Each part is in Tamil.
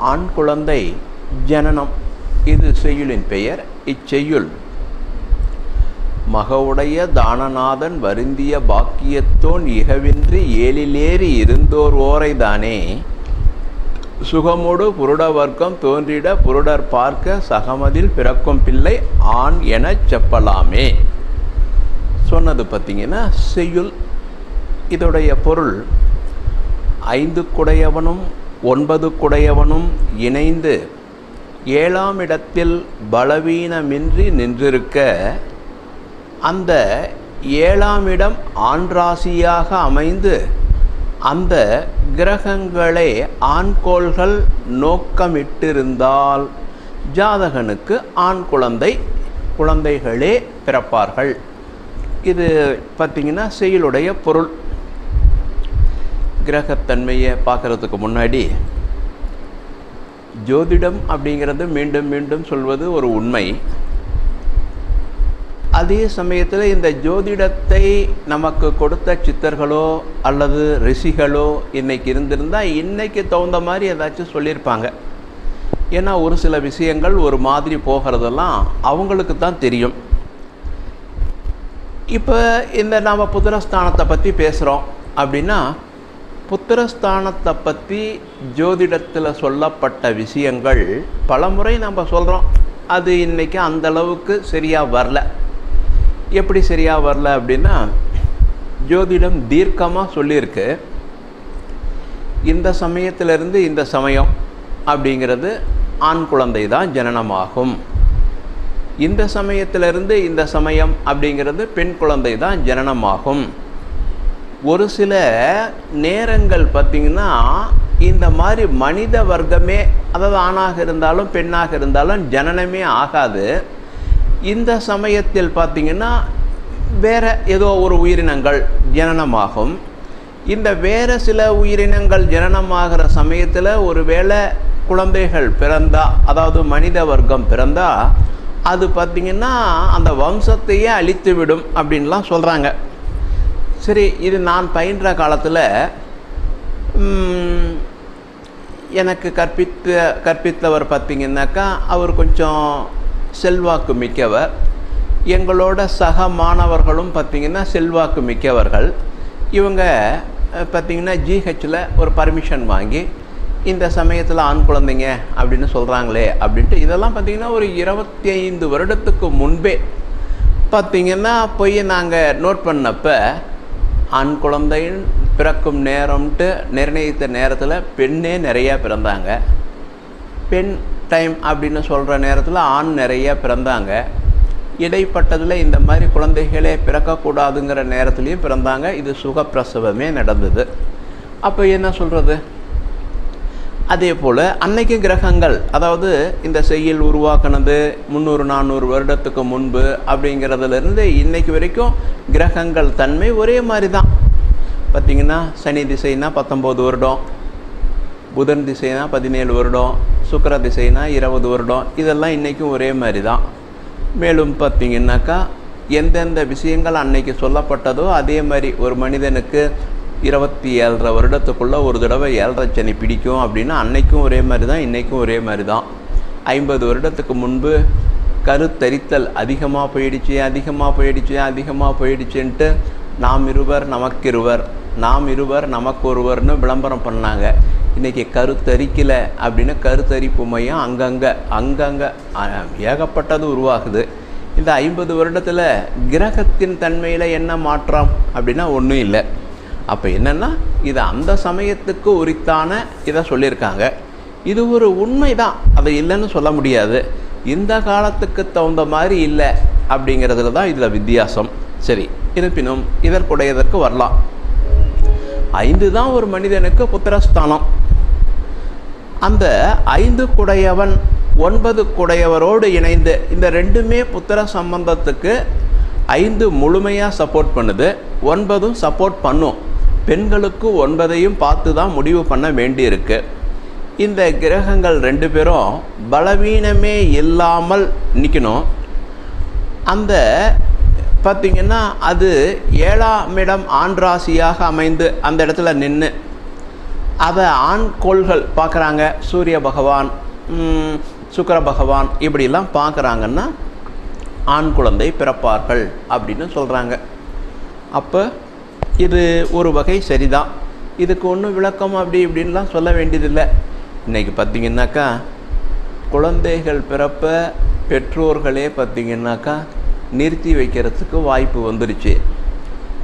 ஆண் குழந்தை ஜனனம். இது செய்யுளின் பெயர் இச்செய்யுள். மகவுடைய தானநாதன் வருந்திய பாக்கியத்தோன் இகவின்றி ஏழிலேறி இருந்தோர் ஓரைதானே. சுகமோடு புருட வர்க்கம் தோன்றிட புருடர் பார்க்க சகமதில் பிறக்கும் பிள்ளை ஆண் எனச் செப்பலாமே. சொன்னது பார்த்தீங்கன்னா செய்யுள். இதோடைய பொருள் ஐந்து குடையவனும் ஒன்பது குடையவனும் இணைந்து ஏழாம் இடத்தில் பலவீனமின்றி நின்றிருக்க அந்த ஏழாம் இடம் ஆண்ராசியாக அமைந்து அந்த கிரகங்களே ஆண்கோள்கள் நோக்கமிட்டிருந்தால் ஜாதகனுக்கு ஆண் குழந்தை குழந்தைகளே பிறப்பார்கள். இது பார்த்திங்கன்னா செயலுடைய பொருள். கிரகத்தன்மையை பார்க்குறதுக்கு முன்னாடி ஜோதிடம் அப்படிங்கிறது மீண்டும் மீண்டும் சொல்வது ஒரு உண்மை. அதே சமயத்தில் இந்த ஜோதிடத்தை நமக்கு கொடுத்த சித்தர்களோ அல்லது ரிஷிகளோ இன்னைக்கு இருந்திருந்தால் இன்னைக்கு தகுந்த மாதிரி ஏதாச்சும் சொல்லியிருப்பாங்க. ஏன்னா ஒரு சில விஷயங்கள் ஒரு மாதிரி போகிறதெல்லாம் அவங்களுக்கு தான் தெரியும். இப்போ இந்த நாம் புத்திரஸ்தானத்தை பற்றி பேசுகிறோம் அப்படின்னா புத்திரஸ்தானத்தை பற்றி ஜோதிடத்தில் சொல்லப்பட்ட விஷயங்கள் பலமுறை நம்ம சொல்கிறோம் அது இன்றைக்கி அந்த அளவுக்கு சரியாக வரல. எப்படி சரியாக வரல அப்படின்னா ஜோதிடம் தீர்க்கமாக சொல்லியிருக்கு. இந்த சமயத்திலிருந்து இந்த சமயம் அப்படிங்கிறது ஆண் குழந்தை தான் ஜனனமாகும். இந்த சமயத்திலிருந்து இந்த சமயம் அப்படிங்கிறது பெண் குழந்தை தான் ஜனனமாகும். ஒரு சில நேரங்கள் பார்த்திங்கன்னா இந்த மாதிரி மனித வர்க்கமே அதாவது ஆணாக இருந்தாலும் பெண்ணாக இருந்தாலும் ஜனனமே ஆகாது. இந்த சமயத்தில் பார்த்திங்கன்னா வேறு ஏதோ ஒரு உயிரினங்கள் ஜனனமாகும். இந்த வேறு சில உயிரினங்கள் ஜனனமாகிற சமயத்தில் ஒரு வேளை குழந்தைகள் பிறந்தா அதாவது மனித வர்க்கம் பிறந்தா அது பார்த்திங்கன்னா அந்த வம்சத்தையே அழித்து விடும் அப்படின்லாம் சொல்கிறாங்க சரி இது நான் பயின்ற காலத்தில் எனக்கு கற்பித்த கற்பித்தவர் பார்த்திங்கனாக்கா அவர் கொஞ்சம் செல்வாக்கு மிக்கவர். எங்களோட சக மாணவர்களும் பார்த்திங்கன்னா செல்வாக்கு மிக்கவர்கள். இவங்க பார்த்திங்கன்னா ஜிஹெச்சில் ஒரு பர்மிஷன் வாங்கி இந்த சமயத்தில் ஆண் குழந்தைங்க அப்படின்னு சொல்கிறாங்களே அப்படின்ட்டு இதெல்லாம் பார்த்திங்கன்னா ஒரு இருபத்தி ஐந்து வருடத்துக்கு முன்பே பார்த்திங்கன்னா போய் நாங்கள் நோட் பண்ணப்போ ஆண் குழந்தையின் பிறக்கும் நேரம்ட்டு நிர்ணயித்த நேரத்தில் பெண்ணே நிறையா பிறந்தாங்க. பெண் டைம் அப்படின்னு சொல்கிற நேரத்தில் ஆண் நிறையா பிறந்தாங்க. இடைப்பட்டதில் இந்த மாதிரி குழந்தைகளே பிறக்கக்கூடாதுங்கிற நேரத்துலையும் பிறந்தாங்க. இது சுகப்பிரசவமே நடந்தது. அப்போ என்ன சொல்கிறது அதே போல் அன்னைக்கு கிரகங்கள் அதாவது இந்த செய்யில் உருவாக்கினது முந்நூறு நானூறு வருடத்துக்கு முன்பு அப்படிங்கிறதுலேருந்து இன்னைக்கு வரைக்கும் கிரகங்கள் தன்மை ஒரே மாதிரி தான் பார்த்திங்கன்னா சனி திசைனா பத்தொம்போது வருடம் புதன் திசைனா பதினேழு வருடம் சுக்கர திசைனா இருபது வருடம் இதெல்லாம் இன்றைக்கும் ஒரே மாதிரி தான் மேலும் பார்த்திங்கன்னாக்கா எந்தெந்த விஷயங்கள் அன்னைக்கு சொல்லப்பட்டதோ அதே மாதிரி ஒரு மனிதனுக்கு இருபத்தி ஏழரை வருடத்துக்குள்ளே ஒரு தடவை ஏழரை சனி பிடிக்கும் அப்படின்னா அன்னைக்கும் ஒரே மாதிரி தான் இன்றைக்கும் ஒரே மாதிரி தான் ஐம்பது வருடத்துக்கு முன்பு கருத்தரித்தல் அதிகமாக போயிடுச்சு அதிகமாக போயிடுச்சு அதிகமாக போயிடுச்சுன்ட்டு நாம் இருவர் நமக்கிருவர் நாம் இருவர் நமக்கு ஒருவர்னு விளம்பரம் பண்ணாங்க. இன்றைக்கி கருத்தரிக்கலை அப்படின்னு கருத்தரிப்பு மையம் அங்கங்கே அங்கங்கே ஏகப்பட்டது உருவாகுது. இந்த ஐம்பது வருடத்தில் கிரகத்தின் தன்மையில் என்ன மாற்றம் அப்படின்னா ஒன்றும் இல்லை. அப்போ என்னென்னா இது அந்த சமயத்துக்கு உரித்தான இதை சொல்லியிருக்காங்க. இது ஒரு உண்மை தான் அதை இல்லைன்னு சொல்ல முடியாது. இந்த காலத்துக்கு தகுந்த மாதிரி இல்லை அப்படிங்கிறதுல தான் இதில் வித்தியாசம். சரி இருப்பினும் இதற்குடையதற்கு வரலாம். ஐந்து தான் ஒரு மனிதனுக்கு புத்திரஸ்தானம். அந்த ஐந்து குடையவன் ஒன்பது குடையவரோடு இணைந்து இந்த ரெண்டுமே புத்திர சம்பந்தத்துக்கு ஐந்து முழுமையாக சப்போர்ட் பண்ணுது. ஒன்பதும் சப்போர்ட் பண்ணும். பெண்களுக்கு ஒன்பதையும் பார்த்து தான் முடிவு பண்ண வேண்டியிருக்கு. இந்த கிரகங்கள் ரெண்டு பேரும் பலவீனமே இல்லாமல் நிற்கணும் அந்த பார்த்திங்கன்னா அது ஏழாம் இடம் ஆண் ராசியாக அமைந்து அந்த இடத்துல நின்று அதை ஆண் கோள்கள் பார்க்குறாங்க சூரிய பகவான் சுக்கர பகவான் இப்படிலாம் பார்க்குறாங்கன்னா ஆண் குழந்தை பிறப்பார்கள் அப்படின்னு சொல்கிறாங்க அப்போ இது ஒரு வகை சரிதான். இதுக்கு ஒன்றும் விளக்கம் அப்படி இப்படின்லாம் சொல்ல வேண்டியதில்லை. இன்றைக்கி பார்த்திங்கனாக்கா குழந்தைகள் பிறப்ப பெற்றோர்களே பார்த்திங்கனாக்கா நிறுத்தி வைக்கிறதுக்கு வாய்ப்பு வந்துருச்சு.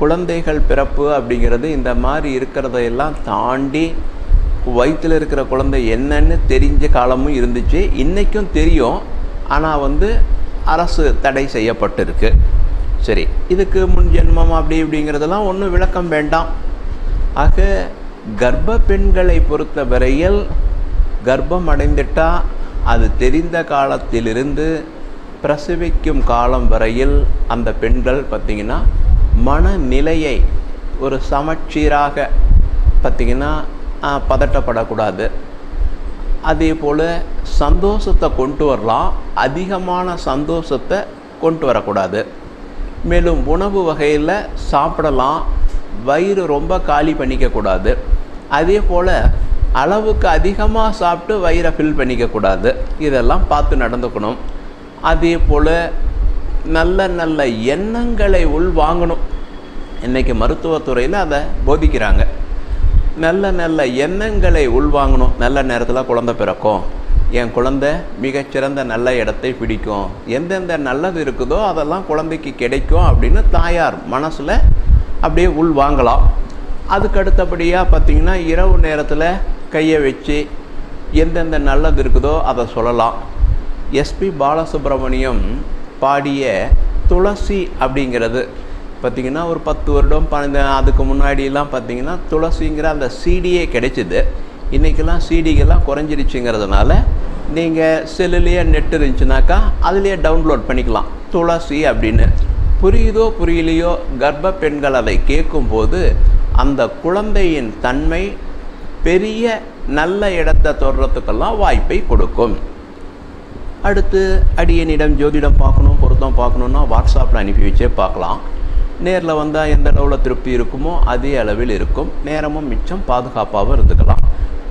குழந்தைகள் பிறப்பு அப்படிங்கிறது இந்த மாதிரி இருக்கிறதையெல்லாம் தாண்டி வயிற்றில் இருக்கிற குழந்தை என்னன்னு தெரிஞ்ச காலமும் இருந்துச்சு. இன்றைக்கும் தெரியும். ஆனால் வந்து அரசு தடை செய்யப்பட்டிருக்கு. சரி இதுக்கு முன் ஜென்மம் அப்படி இப்படிங்கிறதெல்லாம் ஒன்றும் விளக்கம் வேண்டாம். ஆக கர்ப்ப பெண்களை பொறுத்த வரையில் கர்ப்பம் அடைந்துட்டால் அது தெரிந்த காலத்திலிருந்து பிரசவிக்கும் காலம் வரையில் அந்த பெண்கள் பார்த்திங்கன்னா மனநிலையை ஒரு சமச்சீராக பார்த்திங்கன்னா பதட்டப்படக்கூடாது. அதே போல் சந்தோஷத்தை கொண்டு வரலாம். அதிகமான சந்தோஷத்தை கொண்டு வரக்கூடாது. மேலும் உணவு வகையில் சாப்பிடலாம். வயிறு ரொம்ப காலி பண்ணிக்கக்கூடாது அதே போல் அளவுக்கு அதிகமாக சாப்பிட்டு வயிறை ஃபில் பண்ணிக்கக்கூடாது இதெல்லாம் பார்த்து நடந்துக்கணும். அதே போல் நல்ல நல்ல எண்ணங்களை உள்வாங்கணும். இன்றைக்கி மருத்துவத்துறையில் அதை போதிக்கிறாங்க. நல்ல நல்ல எண்ணங்களை உள்வாங்கணும். நல்ல நேரத்தில் குழந்தை பிறக்கும். என் குழந்தை மிகச்சிறந்த நல்ல இடத்தை பிடிக்கும். எந்தெந்த நல்லது இருக்குதோ அதெல்லாம் குழந்தைக்கு கிடைக்கும் அப்படின்னு தாயார் மனசில் அப்படியே உள் வாங்கலாம். அதுக்கு அடுத்தபடியாக பார்த்திங்கன்னா இரவு நேரத்தில் கையை வச்சு எந்தெந்த நல்லது இருக்குதோ அதை சொல்லலாம். எஸ்பி பாலசுப்ரமணியம் பாடிய துளசி அப்படிங்கிறது. பார்த்திங்கன்னா ஒரு பத்து வருடம் பன்னெண்டு அதுக்கு முன்னாடியெல்லாம் பார்த்திங்கன்னா துளசிங்கிற அந்த சீடியே கிடைச்சிது. இன்றைக்கெல்லாம் சிடிகள்லாம் குறைஞ்சிருச்சுங்கிறதுனால நீங்கள் செல்லுலேயே நெட் இருந்துச்சுனாக்கா அதுலேயே டவுன்லோட் பண்ணிக்கலாம். துளசி அப்படின்னு. புரியுதோ புரியலையோ? கர்ப்ப பெண்கள் அதை கேட்கும்போது அந்த குழந்தையின் தன்மை பெரிய நல்ல இடத்தை தொடுறதுக்கெல்லாம் வாய்ப்பை கொடுக்கும். அடுத்து அடியனிடம் ஜோதிடம் பார்க்கணும் பொருத்தம் பார்க்கணுன்னா வாட்ஸ்அப்பில் அனுப்பி வச்சே பார்க்கலாம். நேரில் வந்தால் எந்த அளவில் திருப்தி இருக்குமோ அதே அளவில் இருக்கும். நேரமும் மிச்சம் பாதுகாப்பாகவும் இருந்துக்கலாம்.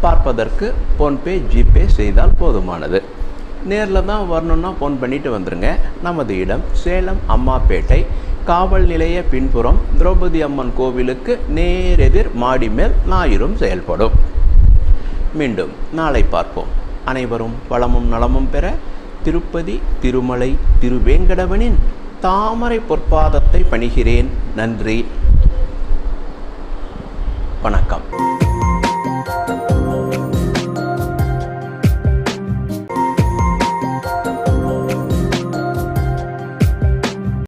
பார்ப்பதற்கு ஃபோன்பே ஜிபே செய்தால் போதுமானது. நேரில் தான் வரணுன்னா ஃபோன் பண்ணிட்டு வந்துருங்க. நமது இடம் சேலம் அம்மாப்பேட்டை. காவல் நிலைய பின்புறம் திரௌபதி அம்மன் கோவிலுக்கு நேரெதிர் மாடி மேல் ஞாயிறும் செயல்படும். மீண்டும் நாளை பார்ப்போம். அனைவரும் வளமும் நலமும் பெற திருப்பதி திருமலை திருவேங்கடவனின் தாமரை பொற்பாதத்தை பணிகிறேன். நன்றி. வணக்கம்.